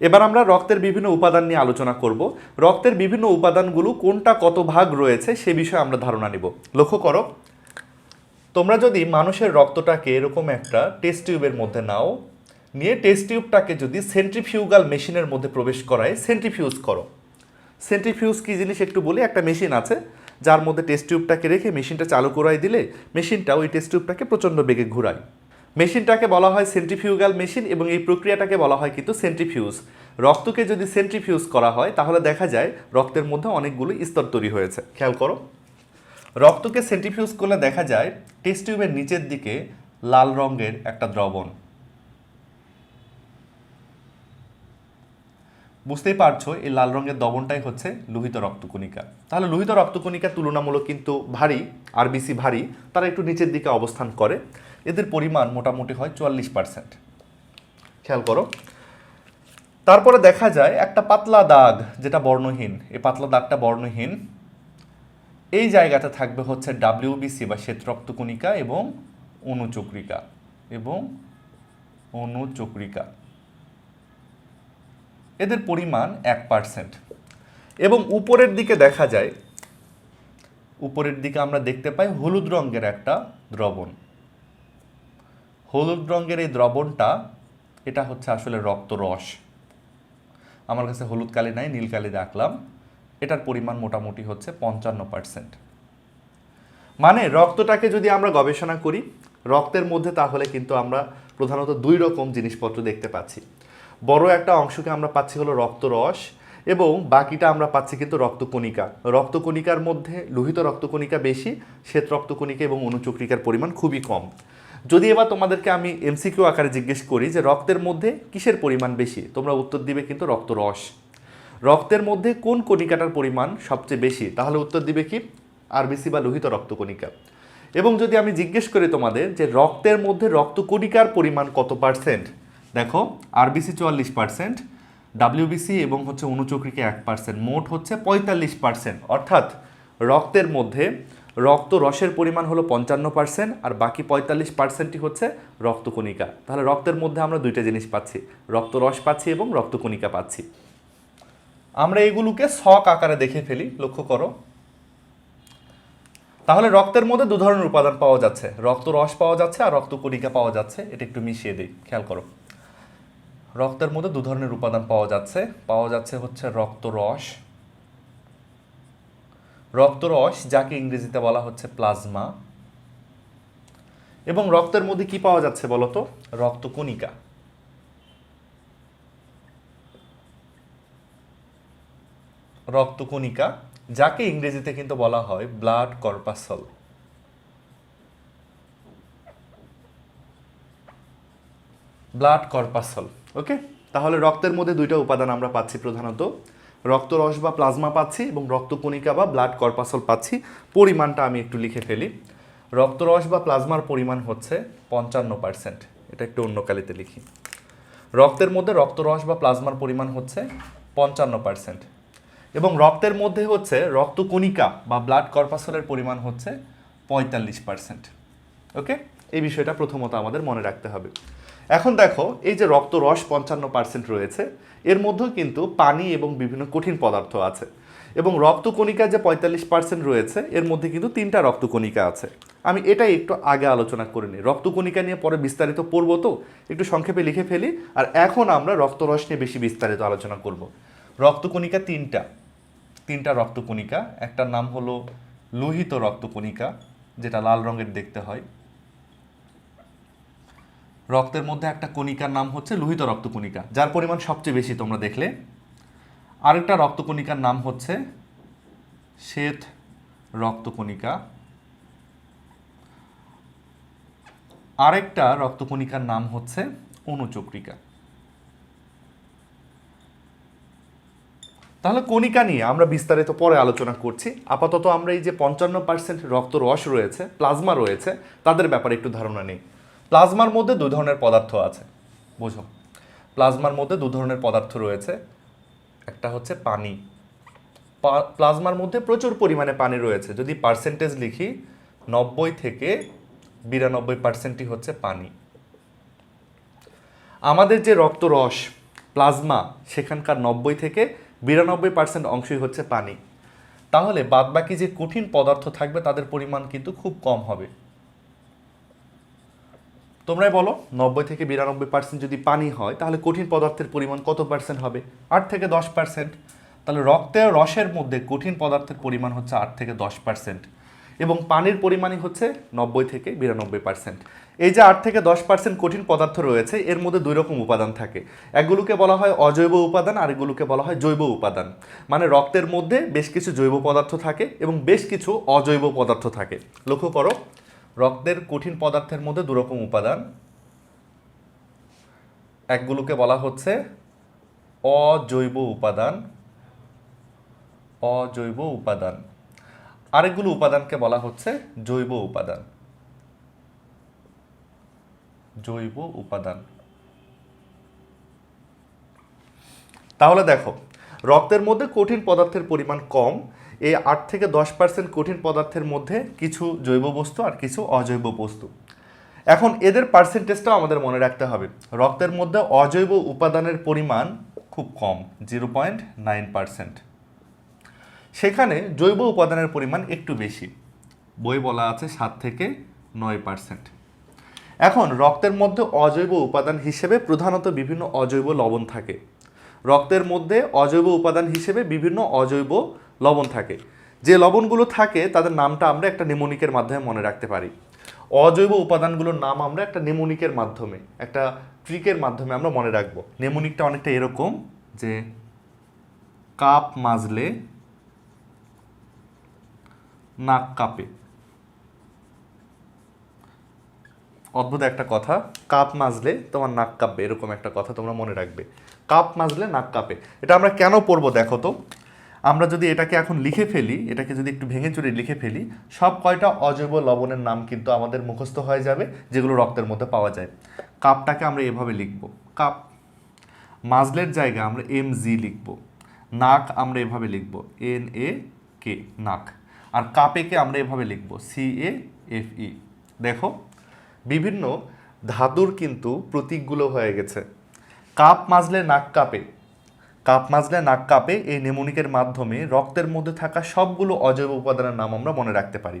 এবার আমরা রক্তের বিভিন্ন উপাদান নিয়ে আলোচনা করব। রক্তের বিভিন্ন উপাদানগুলো কোনটা কত ভাগ রয়েছে সে বিষয়ে আমরা ধারণা নিব। লক্ষ্য করো, তোমরা যদি মানুষের রক্তটাকে এরকম একটা টেস্ট টিউবের মধ্যে নাও, নিয়ে টেস্ট টিউবটাকে যদি সেন্ট্রিফিউগাল মেশিনের মধ্যে প্রবেশ করায় সেন্ট্রিফিউজ করো। সেন্ট্রিফিউজ কী জিনিস একটু বলি, একটা মেশিন আছে, যার মধ্যে টেস্ট টিউবটাকে রেখে মেশিনটা চালু করাই দিলে মেশিনটা ওই টেস্ট টিউবটাকে প্রচণ্ড বেগে ঘুরায়। মেশিনটাকে বলা হয় সেন্ট্রিফিউগাল মেশিন এবং এই প্রক্রিয়াটাকে বলা হয় কিন্তু সেন্ট্রিফিউজ। রক্তকে যদি সেন্ট্রিফিউজ করা হয়, তাহলে দেখা যায় রক্তের মধ্যে অনেকগুলো স্তর তৈরি হয়েছে। খেয়াল করো। রক্তকে সেন্ট্রিফিউজ করলে দেখা যায় টেস্ট টিউবের নিচের দিকে লাল রঙের একটা দ্রবণ। বুঝতেই পারছ, এই লাল রঙের দ্রবণটাই হচ্ছে লোহিত রক্তকণিকা। তাহলে লোহিত রক্তকণিকা তুলনামূলক কিন্তু ভারী আরবিসি ভারী, তারা একটু নিচের দিকে অবস্থান করে। এদের পরিমাণ মোটামুটি হয় চুয়াল্লিশ পার্সেন্ট। খেয়াল করো। তারপরে দেখা যায় একটা পাতলা দাগ যেটা বর্ণহীন এই পাতলা দাগটা বর্ণহীন এই জায়গাতে থাকবে হচ্ছে ডাব্লিউবিসি বা শ্বেত রক্তকণিকা এবং অনুচক্রিকা এবং অনুচক্রিকা। এদের পরিমাণ এক পার্সেন্ট। এবং উপরের দিকে দেখা যায় উপরের দিকে আমরা দেখতে পাই হলুদ রঙের একটা দ্রবণ। হলুদ রঙের এই দ্রবণটা, এটা হচ্ছে আসলে রক্তরস আমার কাছে হলুদ কালি নাই, নীল কালি রাখলাম। এটার পরিমাণ মোটামুটি হচ্ছে পঞ্চান্ন পার্সেন্ট। মানে রক্তটাকে যদি আমরা গবেষণা করি, রক্তের মধ্যে তাহলে কিন্তু আমরা প্রধানত দুই রকম জিনিসপত্র দেখতে পাচ্ছি। বড় একটা অংশকে আমরা পাচ্ছি হলো রক্তরস এবং বাকিটা আমরা পাচ্ছি কিন্তু রক্তকণিকা। রক্তকণিকার মধ্যে লোহিত রক্তকণিকা বেশি, শ্বেত রক্তকণিকা এবং অনুচক্রিকার পরিমাণ খুবই কম। যদি এবার তোমাদেরকে আমি এমসিকিউ আকারে জিজ্ঞেস করি যে রক্তের মধ্যে কিসের পরিমাণ বেশি, তোমরা উত্তর দিবে কিন্তু রক্তরস রক্তের মধ্যে কোন কণিকাটার পরিমাণ সবচেয়ে বেশি, তাহলে উত্তর দিবে কি? আরবিসি বা লোহিত রক্তকণিকা এবং যদি আমি জিজ্ঞেস করি তোমাদের যে রক্তের মধ্যে রক্তকণিকার পরিমাণ কত পার্সেন্ট, দেখো আরবিসি চুয়াল্লিশ পার্সেন্ট ডাব্লিউবিসি এবং হচ্ছে অনুচক্রিকা এক পার্সেন্ট, মোট হচ্ছে পঁয়তাল্লিশ পার্সেন্ট। অর্থাৎ রক্তের মধ্যে রক্ত রসের পরিমাণ হলো পঞ্চান্ন পার্সেন্ট আর বাকি পঁয়তাল্লিশ পার্সেন্টই হচ্ছে রক্তকণিকা। তাহলে রক্তের মধ্যে আমরা দুইটা জিনিস পাচ্ছি রক্তরস পাচ্ছি এবং রক্তকণিকা পাচ্ছি। আমরা এগুলোকে শক আকারে দেখে ফেলি, লক্ষ্য করো। তাহলে রক্তের মধ্যে দু ধরনের উপাদান পাওয়া যাচ্ছে, রক্ত রস পাওয়া যাচ্ছে আর রক্তকণিকা পাওয়া যাচ্ছে। এটা একটু মিশিয়ে দিই, খেয়াল করো। রক্তের মধ্যে দু ধরনের উপাদান পাওয়া যাচ্ছে পাওয়া যাচ্ছে হচ্ছে রক্তরস রক্তরস, যাকে ইংরেজিতে বলা হচ্ছে প্লাজমা। এবং রক্তের মধ্যে কি পাওয়া যাচ্ছে বলতো রক্তকণিকা। রক্তকণিকা, যাকে ইংরেজিতে কিন্তু বলা হয় blood corpuscle. Blood corpuscle, okay? তাহলে রক্তের মধ্যে দুইটা উপাদান আমরা পাচ্ছি প্রধানত। রক্তরস বা প্লাজমা পাচ্ছি এবং রক্তকণিকা বা ব্লাড কর্পাসল পাচ্ছি। পরিমাণটা আমি একটু লিখে ফেলি। রক্তরস বা প্লাজমার পরিমাণ হচ্ছে পঞ্চান্ন পার্সেন্ট এটা একটু অন্য কালিতে লিখি। রক্তের মধ্যে রক্তরস বা প্লাজমার পরিমাণ হচ্ছে পঞ্চান্ন পার্সেন্ট এবং রক্তের মধ্যে হচ্ছে রক্তকণিকা বা ব্লাড কর্পাসলের পরিমাণ হচ্ছে পঁয়তাল্লিশ পার্সেন্ট ওকে এই বিষয়টা প্রথমত আমাদের মনে রাখতে হবে। এখন দেখো, এই যে রক্তরস পঞ্চান্ন পার্সেন্ট রয়েছে, এর মধ্যেও কিন্তু পানি এবং বিভিন্ন কঠিন পদার্থ আছে। এবং রক্তকণিকা যে পঁয়তাল্লিশ পার্সেন্ট রয়েছে, এর মধ্যে কিন্তু তিনটা রক্তকণিকা আছে। আমি এটাই একটু আগে আলোচনা করে নিই। রক্তকণিকা নিয়ে পরে বিস্তারিত পড়ব তো, একটু সংক্ষেপে লিখে ফেলি। আর এখন আমরা রক্তরস নিয়ে বেশি বিস্তারিত আলোচনা করব। রক্তকণিকা তিনটা। তিনটা রক্তকণিকা, একটার নাম হলো লোহিত রক্তকণিকা, যেটা লাল রঙের দেখতে হয়। রক্তের মধ্যে একটা কণিকার নাম হচ্ছে লোহিত রক্তকণিকা, যার পরিমাণ সবচেয়ে বেশি তোমরা দেখলে। আরেকটা রক্তকণিকার নাম হচ্ছে শ্বেত রক্তকণিকা। আরেকটা রক্তকণিকার নাম হচ্ছে অনুচক্রিকা। তাহলে কণিকা নিয়ে আমরা বিস্তারিত পরে আলোচনা করছি। আপাতত আমরা এই যে পঞ্চান্ন পার্সেন্ট রক্ত রস রয়েছে, প্লাজমা রয়েছে, তাদের ব্যাপারে একটু ধারণা নেই। প্লাজমার মধ্যে দু ধরনের পদার্থ আছে। বুঝো। প্লাজমার মধ্যে দু ধরনের পদার্থ রয়েছে। একটা হচ্ছে পানি। প্লাজমার মধ্যে প্রচুর পরিমাণে পানি রয়েছে। যদি পার্সেন্টেজ লিখি, নব্বই থেকে বিরানব্বই পার্সেন্টই হচ্ছে পানি। আমাদের যে রক্তরস প্লাজমা, সেখানকার নব্বই থেকে বিরানব্বই পার্সেন্ট অংশই হচ্ছে পানি। তাহলে বাদবাকি যে কঠিন পদার্থ থাকবে, তাদের পরিমাণ কিন্তু খুব কম হবে। তোমরাই বলো, নব্বই থেকে বিরানব্বই পার্সেন্ট যদি পানি হয়, তাহলে কঠিন পদার্থের পরিমাণ কত পার্সেন্ট হবে? আট থেকে দশ পার্সেন্ট তাহলে রক্তের রসের মধ্যে কঠিন পদার্থের পরিমাণ হচ্ছে আট থেকে দশ পার্সেন্ট এবং পানির পরিমাণই হচ্ছে নব্বই থেকে বিরানব্বই পার্সেন্ট এই যে আট থেকে দশ পার্সেন্ট কঠিন পদার্থ রয়েছে, এর মধ্যে দুই রকম উপাদান থাকে। একগুলোকে বলা হয় অজৈব উপাদান, আর এগুলোকে বলা হয় জৈব উপাদান। মানে রক্তের মধ্যে বেশ কিছু জৈব পদার্থ থাকে এবং বেশ কিছু অজৈব পদার্থ থাকে। লক্ষ্য করো রক্তের কঠিন পদার্থের মধ্যে দুরকম উপাদান। একগুলোকে বলা হচ্ছে অজৈব উপাদান। অজৈব উপাদান। আরেকগুলো উপাদানকে বলা হচ্ছে জৈব উপাদান। জৈব উপাদান। তাহলে দেখো, রক্তের মধ্যে কঠিন পদার্থের পরিমাণ কম এই আট থেকে দশ পার্সেন্ট কঠিন পদার্থের মধ্যে কিছু জৈব বস্তু আর কিছু অজৈব বস্তু। এখন এদের পার্সেন্টেজটাও আমাদের মনে রাখতে হবে। রক্তের মধ্যে অজৈব উপাদানের পরিমাণ খুব কম, জিরো পয়েন্ট নাইন পার্সেন্ট। সেখানে জৈব উপাদানের পরিমাণ একটু বেশি, বই বলা আছে সাত থেকে নয় পার্সেন্ট। এখন রক্তের মধ্যে অজৈব উপাদান হিসেবে প্রধানত বিভিন্ন অজৈব লবণ থাকে। রক্তের মধ্যে অজৈব উপাদান হিসেবে বিভিন্ন অজৈব লবণ থাকে। যে লবণগুলো থাকে, তাদের নামটা আমরা একটা নেমোনিকের মাধ্যমে মনে রাখতে পারি। অজৈব উপাদানগুলোর নাম আমরা একটা নেমোনিকের মাধ্যমে, একটা ট্রিকের মাধ্যমে আমরা মনে রাখব। নেমোনিকটা অনেকটা এরকম যে কাপ মাজলে নাক কাঁপে। অদ্ভুত একটা কথা, কাপ মাজলে তোমার নাক কাঁপবে, এরকম একটা কথা তোমরা মনে রাখবে। কাপ মাজলে নাক কাঁপে। এটা আমরা কেন পড়ব দেখো তো? আমরা যদি এটাকে এখন লিখে ফেলি, এটাকে যদি একটু ভেঙে চুরে লিখে ফেলি, সব কয়টা অজৈব লবণের নাম কিন্তু আমাদের মুখস্থ হয়ে যাবে, যেগুলো রক্তের মধ্যে পাওয়া যায়। কাপটাকে আমরা এভাবে লিখব। কাপ মাজলের জায়গায় আমরা এম জি লিখব। নাক আমরা এভাবে লিখব। এন এ কে নাক। আর কাপেকে আমরা এভাবে লিখব। সি এ এফ ই দেখো, বিভিন্ন ধাতুর কিন্তু প্রতীকগুলো হয়ে গেছে। কাপ মাজলে নাক কাপে। কাপ মাজলে নাক কাপে, এই নেমোনিকের মাধ্যমে রক্তের মধ্যে থাকা সবগুলো অজৈব উপাদানের নাম আমরা মনে রাখতে পারি।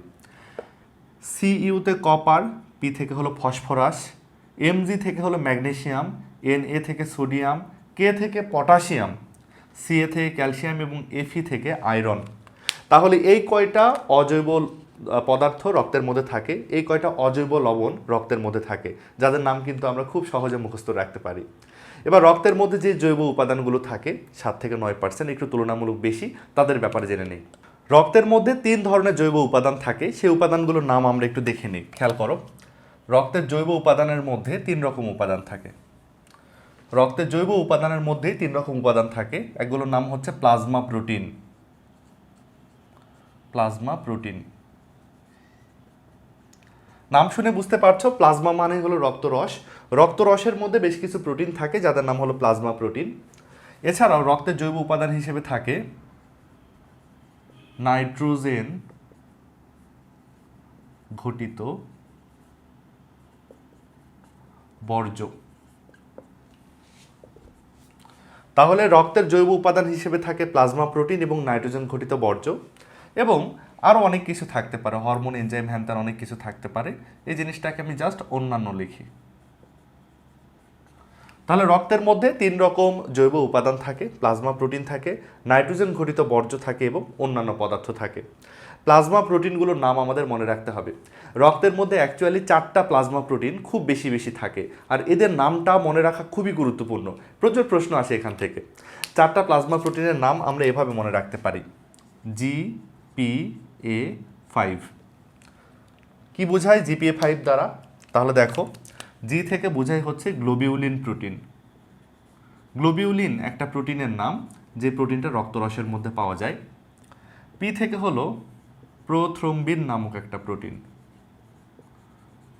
সি ইউতে কপার পি থেকে হলো ফসফরাস এম জি থেকে হলো ম্যাগনেসিয়াম এন এ থেকে সোডিয়াম কে থেকে পটাশিয়াম সি এ থেকে ক্যালসিয়াম এবং এফি থেকে আয়রন তাহলে এই কয়টা অজৈব পদার্থ রক্তের মধ্যে থাকে, এই কয়টা অজৈব লবণ রক্তের মধ্যে থাকে, যাদের নাম কিন্তু আমরা খুব সহজে মুখস্থ রাখতে পারি। এবার রক্তের মধ্যে যে জৈব উপাদানগুলো থাকে, সাত থেকে নয় পার্সেন্ট একটু তুলনামূলক বেশি, তাদের ব্যাপারে জেনে নেই। রক্তের মধ্যে তিন ধরনের জৈব উপাদান থাকে, সেই উপাদানগুলোর নাম আমরা একটু দেখে নিই। খেয়াল করো, রক্তের জৈব উপাদানের মধ্যে তিন রকম উপাদান থাকে। রক্তের জৈব উপাদানের মধ্যে তিন রকম উপাদান থাকে, একগুলোর নাম হচ্ছে প্লাজমা প্রোটিন। Plasma protein. নাম শুনে বুঝতে পারছ, প্লাজমা মানে হলো রক্তরস রক্তরসের মধ্যে বেশ কিছু প্রোটিন থাকে, যাদের নাম হলো প্লাজমা প্রোটিন। এছাড়াও রক্তের জৈব উপাদান হিসেবে থাকে নাইট্রোজেন ঘটিত বর্জ্য। তাহলে রক্তের জৈব উপাদান হিসেবে থাকে প্লাজমা প্রোটিন এবং নাইট্রোজেন ঘটিত বর্জ্য এবং আরও অনেক কিছু থাকতে পারে, হরমোন, এনজাইম হ্যান্তার অনেক কিছু থাকতে পারে। এই জিনিসটাকে আমি জাস্ট অন্যান্য লিখি। তাহলে রক্তের মধ্যে তিন রকম জৈব উপাদান থাকে, প্লাজমা প্রোটিন থাকে, নাইট্রোজেন ঘটিত বর্জ্য থাকে এবং অন্যান্য পদার্থ থাকে। প্লাজমা প্রোটিনগুলোর নাম আমাদের মনে রাখতে হবে। রক্তের মধ্যে অ্যাকচুয়ালি চারটা প্লাজমা প্রোটিন খুব বেশি বেশি থাকে আর এদের নামটা মনে রাখা খুবই গুরুত্বপূর্ণ। প্রচুর প্রশ্ন আসে এখান থেকে। চারটা প্লাজমা প্রোটিনের নাম আমরা এভাবে মনে রাখতে পারি। জি পি এ ফাইভ কী বোঝায় জিপিএ ফাইভ দ্বারা? তাহলে দেখো। জি থেকে বোঝাই হচ্ছে গ্লোবিউলিন প্রোটিন গ্লোবিউলিন একটা প্রোটিনের নাম, যে প্রোটিনটা রক্তরসের মধ্যে পাওয়া যায়। পি থেকে হলো প্রোথ্রম্বিন নামক একটা প্রোটিন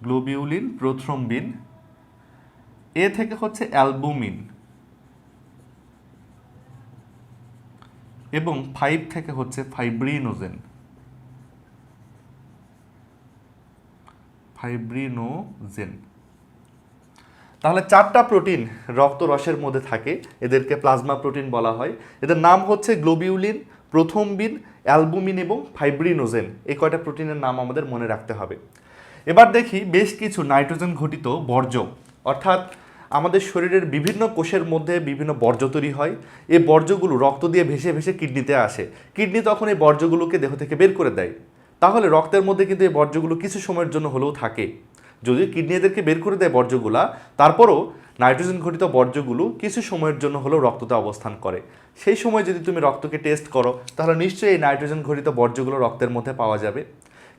গ্লোবিউলিন প্রোথ্রম্বিন। এ থেকে হচ্ছে অ্যালবুমিন এবং ফাইভ থেকে হচ্ছে ফাইব্রিনোজেন ফাইব্রিনোজেন তাহলে চারটা প্রোটিন রক্ত রসের মধ্যে থাকে, এদেরকে প্লাজমা প্রোটিন বলা হয়। এদের নাম হচ্ছে গ্লোবিউলিন প্রথমবিন অ্যালবুমিন এবং ফাইব্রিনোজেন। এই কয়টা প্রোটিনের নাম আমাদের মনে রাখতে হবে। এবার দেখি বেশ কিছু নাইট্রোজেন ঘটিত বর্জ্য। অর্থাৎ আমাদের শরীরের বিভিন্ন কোষের মধ্যে বিভিন্ন বর্জ্য তৈরি হয়। এই বর্জ্যগুলো রক্ত দিয়ে ভেসে ভেসে কিডনিতে আসে। কিডনি তখন এই বর্জ্যগুলোকে দেহ থেকে বের করে দেয়। তাহলে রক্তের মধ্যে কিন্তু এই বর্জ্যগুলো কিছু সময়ের জন্য হলেও থাকে। যদিও কিডনি এদেরকে বের করে দেয় বর্জ্যগুলা, তারপরও নাইট্রোজেন ঘটিত বর্জ্যগুলো কিছু সময়ের জন্য হলেও রক্ততে অবস্থান করে। সেই সময় যদি তুমি রক্তকে টেস্ট করো, তাহলে নিশ্চয়ই এই নাইট্রোজেন ঘটিত বর্জ্যগুলো রক্তের মধ্যে পাওয়া যাবে।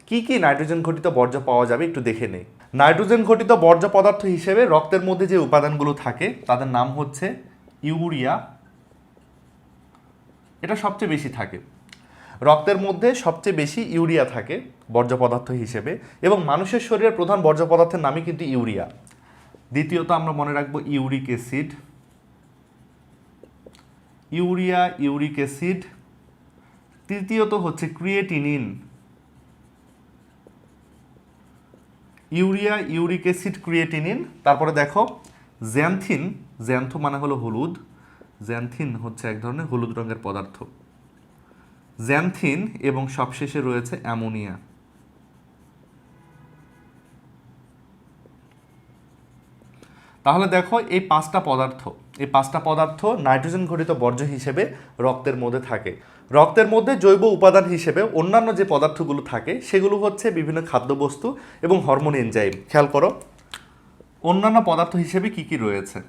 কি কি নাইট্রোজেন ঘটিত বর্জ্য পাওয়া যাবে একটু দেখে নেই। নাইট্রোজেন ঘটিত বর্জ্য পদার্থ হিসেবে রক্তের মধ্যে যে উপাদানগুলো থাকে, তাদের নাম হচ্ছে ইউরিয়া। এটা সবচেয়ে বেশি থাকে। রক্তের মধ্যে সবচেয়ে বেশি ইউরিয়া থাকে বর্জ্য পদার্থ হিসেবে এবং মানুষের শরীরের প্রধান বর্জ্য পদার্থের নামই কিন্তু ইউরিয়া। দ্বিতীয়ত আমরা মনে রাখব uric acid. Urea, uric acid. তৃতীয়ত হচ্ছে creatinine. Urea, uric acid, creatinine. তারপরে দেখো, জ্যান্থিন। জ্যান্থো মানে হলো হলুদ। জ্যান্থিন হচ্ছে এক ধরনের হলুদ রঙের পদার্থ। জ্যান্থিন এবং সবশেষে রয়েছে অ্যামোনিয়া। তাহলে দেখো এই পাঁচটা পদার্থ, এই পাঁচটা পদার্থ নাইট্রোজেন ঘটিত বর্জ্য হিসেবে রক্তের মধ্যে থাকে। রক্তের মধ্যে জৈব উপাদান হিসেবে অন্যান্য যে পদার্থগুলো থাকে, সেগুলো হচ্ছে বিভিন্ন খাদ্যবস্তু এবং হরমোন এনজাইম। খেয়াল করো, অন্যান্য পদার্থ হিসেবে কি কি রয়েছে?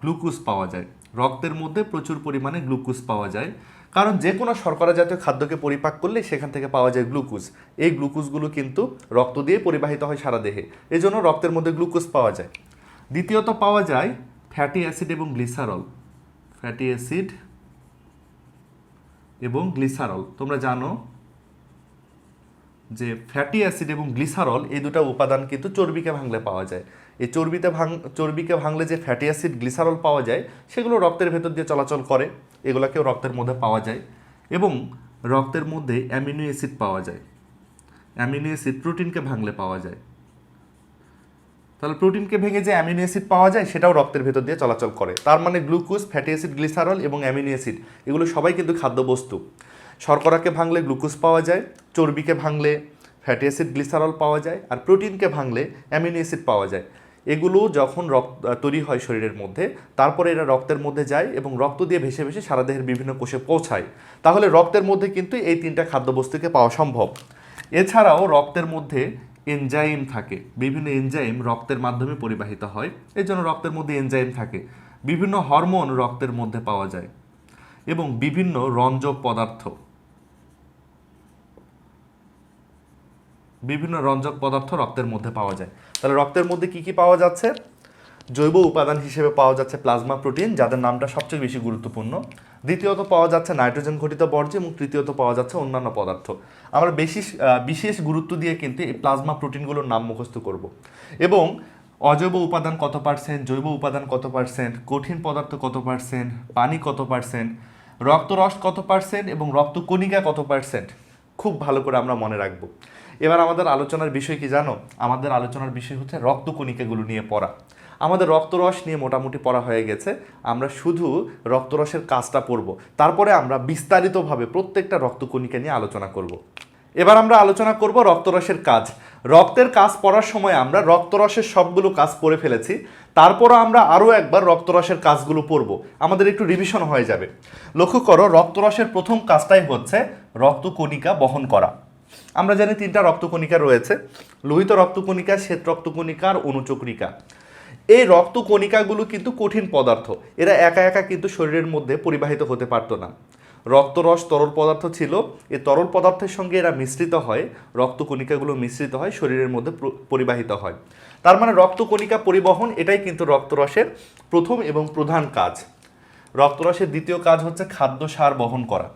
গ্লুকোজ পাওয়া যায়। রক্তের মধ্যে প্রচুর পরিমাণে গ্লুকোজ পাওয়া যায়। কারণ যে কোনো শর্করা জাতীয় খাদ্যকে পরিপাক করলে সেখান থেকে পাওয়া যায় গ্লুকোজ। এই গ্লুকোজগুলো কিন্তু রক্ত দিয়ে পরিবাহিত হয় সারা দেহে। এই জন্য রক্তের মধ্যে গ্লুকোজ পাওয়া যায়। দ্বিতীয়ত পাওয়া যায় ফ্যাটি অ্যাসিড এবং গ্লিসারল। ফ্যাটি অ্যাসিড এবং গ্লিসারল। তোমরা জানো যে ফ্যাটি অ্যাসিড এবং গ্লিসারল এই দুটো উপাদান কিন্তু চর্বিকে ভাঙলে পাওয়া যায়। এই চর্বিতে ভাঙ চর্বিকে ভাঙলে যে ফ্যাটি অ্যাসিড গ্লিসারল পাওয়া যায়, সেগুলো রক্তের ভেতর দিয়ে চলাচল করে, এগুলোকেও রক্তের মধ্যে পাওয়া যায় এবং রক্তের মধ্যে অ্যামিনো অ্যাসিড পাওয়া যায়। অ্যামিনো অ্যাসিড প্রোটিনকে ভাঙলে পাওয়া যায়। তাহলে প্রোটিনকে ভেঙে যে অ্যামিনো অ্যাসিড পাওয়া যায়, সেটাও রক্তের ভেতর দিয়ে চলাচল করে। তার মানে গ্লুকোজ ফ্যাটি অ্যাসিড গ্লিসারল এবং অ্যামিনো অ্যাসিড এগুলো সবাই কিন্তু খাদ্যবস্তু। শর্করাকে ভাঙলে গ্লুকোজ পাওয়া যায়, চর্বিকে ভাঙলে ফ্যাটি অ্যাসিড গ্লিসারল পাওয়া যায়, আর প্রোটিনকে ভাঙলে অ্যামিনো অ্যাসিড পাওয়া যায়। এগুলো যখন রক্ত তৈরি হয় শরীরের মধ্যে, তারপরে এরা রক্তের মধ্যে যায় এবং রক্ত দিয়ে ভেসে ভেসে সারা দেহের বিভিন্ন কোষে পৌঁছায়। তাহলে রক্তের মধ্যে কিন্তু এই তিনটা খাদ্যবস্তুকে পাওয়া সম্ভব। এছাড়াও রক্তের মধ্যে এনজাইম থাকে। বিভিন্ন এনজাইম রক্তের মাধ্যমে পরিবাহিত হয়। এই জন্য রক্তের মধ্যে এনজাইম থাকে। বিভিন্ন হরমোন রক্তের মধ্যে পাওয়া যায়। এবং বিভিন্ন রঞ্জক পদার্থ। বিভিন্ন রঞ্জক পদার্থ রক্তের মধ্যে পাওয়া যায়। তাহলে রক্তের মধ্যে কি কি পাওয়া যাচ্ছে? জৈব উপাদান হিসেবে পাওয়া যাচ্ছে প্লাজমা প্রোটিন, যাদের নামটা সবচেয়ে বেশি গুরুত্বপূর্ণ। দ্বিতীয়ত পাওয়া যাচ্ছে নাইট্রোজেন ঘটিত বর্জ্য এবং তৃতীয়ত পাওয়া যাচ্ছে অন্যান্য পদার্থ। আমরা বেশি বিশেষ গুরুত্ব দিয়ে কিন্তু এই প্লাজমা প্রোটিনগুলোর নাম মুখস্থ করব। এবং অজৈব উপাদান কত পার্সেন্ট, জৈব উপাদান কত পার্সেন্ট, কঠিন পদার্থ কত পার্সেন্ট, পানি কত পার্সেন্ট, রক্তরস কত পার্সেন্ট এবং রক্তকণিকা কত পার্সেন্ট, খুব ভালো করে আমরা মনে রাখব। এবার আমাদের আলোচনার বিষয় কি জানো? আমাদের আলোচনার বিষয় হচ্ছে রক্তকণিকাগুলো নিয়ে পড়া। আমাদের রক্তরস নিয়ে মোটামুটি পড়া হয়ে গেছে। আমরা শুধু রক্তরসের কাজটা পড়ব। তারপরে আমরা বিস্তারিতভাবে প্রত্যেকটা রক্তকণিকা নিয়ে আলোচনা করব। এবার আমরা আলোচনা করব রক্তরসের কাজ। রক্তের কাজ পড়ার সময় আমরা রক্তরসের সবগুলো কাজ পড়ে ফেলেছি। তারপরও আমরা আরও একবার রক্তরসের কাজগুলো পড়ব। আমাদের একটু রিভিশন হয়ে যাবে। লক্ষ্য করো, রক্তরসের প্রথম কাজটাই হচ্ছে রক্তকণিকা বহন করা। আমরা জানি তিনটা রক্তকণিকা রয়েছে, লোহিত রক্তকণিকা, শ্বেত রক্তকণিকা আর অনুচক্রিকা। এই রক্তকণিকাগুলো কিন্তু কঠিন পদার্থ, এরা একা একা কিন্তু শরীরের মধ্যে পরিবাহিত হতে পারতো না। রক্তরস তরল পদার্থ ছিল এই তরল পদার্থের সঙ্গে এরা মিশ্রিত হয়, রক্তকণিকাগুলো মিশ্রিত হয়, শরীরের মধ্যে পরিবাহিত হয়। তার মানে রক্তকণিকা পরিবহন, এটাই কিন্তু রক্তরসের প্রথম এবং প্রধান কাজ। রক্তরসের দ্বিতীয় কাজ হচ্ছে খাদ্য সার বহন করা।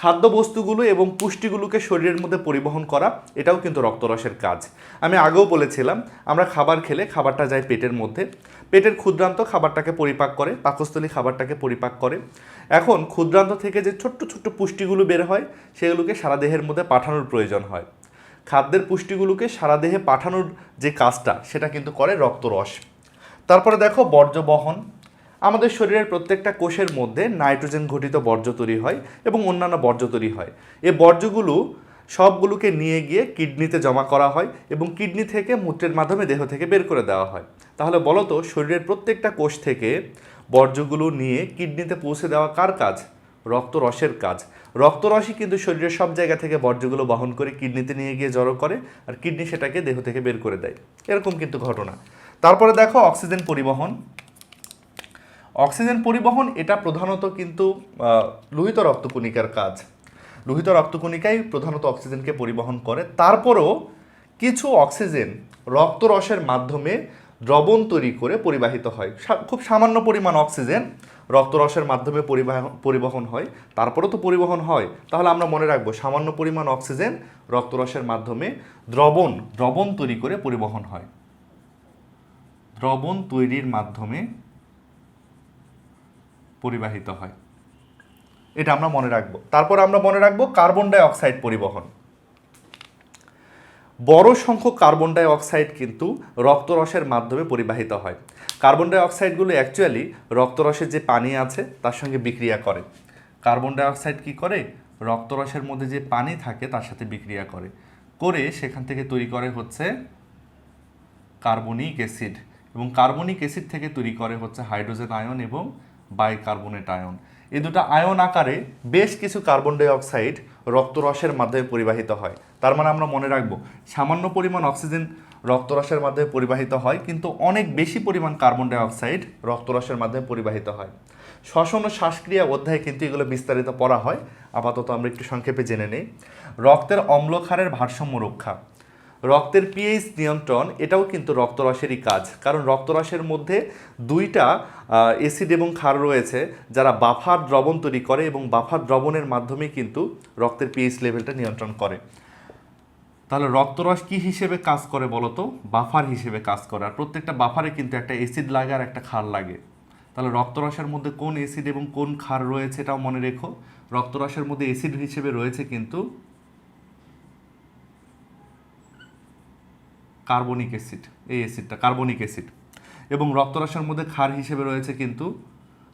খাদ্যবস্তুগুলো এবং পুষ্টিগুলোকে শরীরের মধ্যে পরিবহন করা, এটাও কিন্তু রক্তরসের কাজ। আমি আগেও বলেছিলাম, আমরা খাবার খেলে খাবারটা যায় পেটের মধ্যে। পেটের ক্ষুদ্রান্ত খাবারটাকে পরিপাক করে, পাকস্থলী খাবারটাকে পরিপাক করে। এখন ক্ষুদ্রান্ত থেকে যে ছোট্ট ছোট্ট পুষ্টিগুলো বের হয়, সেগুলোকে সারা দেহের মধ্যে পাঠানোর প্রয়োজন হয়। খাদ্যের পুষ্টিগুলোকে সারা দেহে পাঠানোর যে কাজটা, সেটা কিন্তু করে রক্তরস। তারপরে দেখো বর্জ্য বহন আমাদের শরীরের প্রত্যেকটা কোষের মধ্যে নাইট্রোজেন ঘটিত বর্জ্য তৈরি হয় এবং অন্যান্য বর্জ্য তৈরি হয়। এই বর্জ্যগুলো সবগুলোকে নিয়ে গিয়ে কিডনিতে জমা করা হয় এবং কিডনি থেকে মূত্রের মাধ্যমে দেহ থেকে বের করে দেওয়া হয়। তাহলে বলো তো, শরীরের প্রত্যেকটা কোষ থেকে বর্জ্যগুলো নিয়ে কিডনিতে পৌঁছে দেওয়া কার কাজ? রক্তরসের কাজ। রক্তরসই কিন্তু শরীরের সব জায়গা থেকে বর্জ্যগুলো বহন করে কিডনিতে নিয়ে গিয়ে জড়ো করে আর কিডনি সেটাকে দেহ থেকে বের করে দেয়। এরকম কিন্তু ঘটনা। তারপরে দেখো, অক্সিজেন পরিবহন। অক্সিজেন পরিবহন, এটা প্রধানত কিন্তু লোহিত রক্তকণিকার কাজ। লোহিত রক্তকণিকাই প্রধানত অক্সিজেনকে পরিবহন করে। তারপরও কিছু অক্সিজেন রক্তরসের মাধ্যমে দ্রবণ তৈরি করে পরিবাহিত হয়। খুব সামান্য পরিমাণ অক্সিজেন রক্তরসের মাধ্যমে পরিবহন হয়। তারপরেও তো পরিবহন হয়। তাহলে আমরা মনে রাখব, সামান্য পরিমাণ অক্সিজেন রক্তরসের মাধ্যমে দ্রবণ দ্রবণ তৈরি করে পরিবহন হয়। দ্রবণ তৈরির মাধ্যমে পরিবাহিত হয়। এটা আমরা মনে রাখব। তারপর আমরা মনে রাখব কার্বন ডাই অক্সাইড পরিবহন। বড় সংখ্যক কার্বন ডাই অক্সাইড কিন্তু রক্তরসের মাধ্যমে পরিবাহিত হয়। কার্বন ডাই অক্সাইডগুলো অ্যাকচুয়ালি রক্তরসের যে পানি আছে, তার সঙ্গে বিক্রিয়া করে। কার্বন ডাই অক্সাইড কী করে? রক্তরসের মধ্যে যে পানি থাকে, তার সাথে বিক্রিয়া করে। করে সেখান থেকে তৈরি করে হচ্ছে কার্বনিক অ্যাসিড এবং কার্বনিক অ্যাসিড থেকে তৈরি করে হচ্ছে হাইড্রোজেন আয়ন এবং বাইকার্বনেট আয়ন এই দুটো আয়ন আকারে বেশ কিছু কার্বন ডাই অক্সাইড রক্তরসের মাধ্যমে পরিবাহিত হয়। তার মানে আমরা মনে রাখব, সামান্য পরিমাণ অক্সিজেন রক্তরসের মাধ্যমে পরিবাহিত হয়, কিন্তু অনেক বেশি পরিমাণ কার্বন ডাই অক্সাইড রক্তরসের মাধ্যমে পরিবাহিত হয়। শ্বসন ও শ্বাসক্রিয়া অধ্যায়ে কিন্তু এগুলো বিস্তারিত পড়া হয়। আপাতত আমরা একটু সংক্ষেপে জেনে নেই। রক্তের অম্লক্ষারের ভারসাম্য রক্ষা। রক্তের পিএইচ নিয়ন্ত্রণ, এটাও কিন্তু রক্তরসেরই কাজ। কারণ রক্তরসের মধ্যে দুইটা অ্যাসিড এবং ক্ষার রয়েছে, যারা বাফার দ্রবণ তৈরি করে এবং বাফার দ্রবণের মাধ্যমে কিন্তু রক্তের পিএইচ লেভেলটা নিয়ন্ত্রণ করে। তাহলে রক্তরস কি হিসেবে কাজ করে বলতো? বাফার হিসেবে কাজ করে। আর প্রত্যেকটা বাফারে কিন্তু একটা অ্যাসিড লাগে আর একটা ক্ষার লাগে। তাহলে রক্তরসের মধ্যে কোন অ্যাসিড এবং কোন ক্ষার রয়েছে এটাও মনে রেখো। রক্তরসের মধ্যে অ্যাসিড হিসেবে রয়েছে কিন্তু কার্বনিক অ্যাসিড, এই অ্যাসিডটা, কার্বনিক অ্যাসিড। এবং রক্তরসের মধ্যে ক্ষার হিসেবে রয়েছে কিন্তু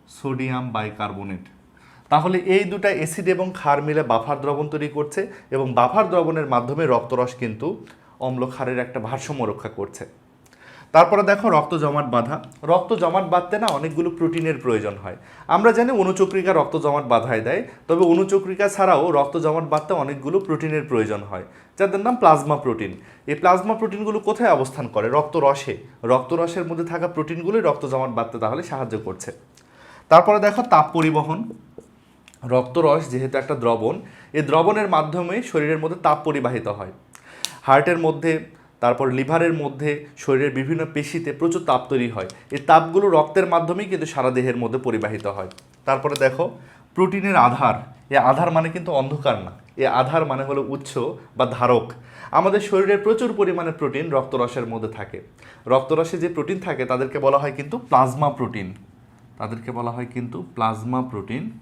সোডিয়াম বাইকার্বনেট। তাহলে এই দুটা অ্যাসিড এবং ক্ষার মিলে বাফার দ্রবণ তৈরি করছে এবং বাফার দ্রবণের মাধ্যমে রক্তরস কিন্তু অম্ল ক্ষারের একটা ভারসাম্য রক্ষা করছে। তারপরে দেখো রক্ত জমাট বাঁধা। রক্ত জমাট বাঁধতে না অনেকগুলো প্রোটিনের প্রয়োজন হয়। আমরা জানি অনুচক্রিকা রক্ত জমাট বাঁধায় দেয়, তবে অনুচক্রিকা ছাড়াও রক্ত জমাট বাঁধতে অনেকগুলো প্রোটিনের প্রয়োজন হয়। যাদের নাম প্লাজমা প্রোটিন। এই প্লাজমা প্রোটিনগুলো কোথায় অবস্থান করে? রক্তরসে। রক্তরসের মধ্যে থাকা প্রোটিনগুলোই রক্ত জমাট বাঁধতে তাহলে সাহায্য করছে। তারপরে দেখো তাপ পরিবহন। রক্তরস যেহেতু একটা দ্রবণ এই দ্রবণের মাধ্যমে শরীরের মধ্যে তাপ পরিবাহিত হয়। হার্টের মধ্যে, তারপর লিভারের মধ্যে, শরীরের বিভিন্ন পেশিতে প্রচুর তাপ তৈরি হয়। এই তাপগুলো রক্তের মাধ্যমেই কিন্তু সারা দেহের মধ্যে পরিবাহিত হয়। তারপরে দেখো, প্রোটিনের আধার। এই আধার মানে কিন্তু অন্ধকার না। এই আধার মানে হলো উৎস বা ধারক। আমাদের শরীরে প্রচুর পরিমাণে প্রোটিন রক্তরসের মধ্যে থাকে। রক্তরসে যে প্রোটিন থাকে, তাদেরকে বলা হয় কিন্তু প্লাজমা প্রোটিন। তাদেরকে বলা হয় কিন্তু প্লাজমা প্রোটিন।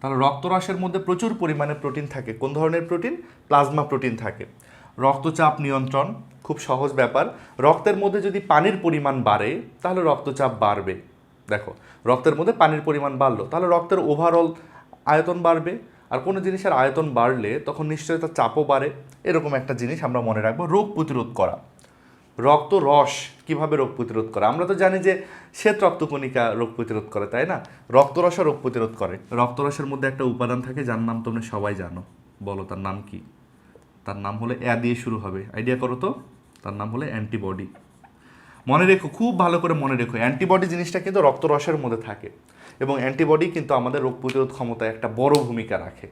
তাহলে রক্তরসের মধ্যে প্রচুর পরিমাণে প্রোটিন থাকে। কোন ধরনের প্রোটিন? প্লাজমা প্রোটিন থাকে। রক্তচাপ নিয়ন্ত্রণ, খুব সহজ ব্যাপার। রক্তের মধ্যে যদি পানির পরিমাণ বাড়ে, তাহলে রক্তচাপ বাড়বে। দেখো, রক্তের মধ্যে পানির পরিমাণ বাড়লো। তাহলে রক্তের ওভারঅল আয়তন বাড়বে। আর কোনো জিনিসের আয়তন বাড়লে তখন নিশ্চয়ই তার চাপও বাড়ে। এরকম একটা জিনিস আমরা মনে রাখব, রোগ প্রতিরোধ করা। রক্ত রস কীভাবে রোগ প্রতিরোধ করে? আমরা তো জানি যে শ্বেত রক্তকণিকা রোগ প্রতিরোধ করে, তাই না? রক্তরসও রোগ প্রতিরোধ করে। রক্তরসের মধ্যে একটা উপাদান থাকে যার নাম তোমরা সবাই জানো। বলো, তার নাম কি? তার নাম হলে অ্যা দিয়ে শুরু হবে। আইডিয়া করো তো। তার নাম হলো অ্যান্টিবডি। মনে রেখো, খুব ভালো করে মনে রেখো, অ্যান্টিবডি জিনিসটা কিন্তু রক্তরসের মধ্যে থাকে। এবং অ্যান্টিবডি কিন্তু আমাদের রোগ প্রতিরোধ ক্ষমতায় একটা বড় ভূমিকা রাখে।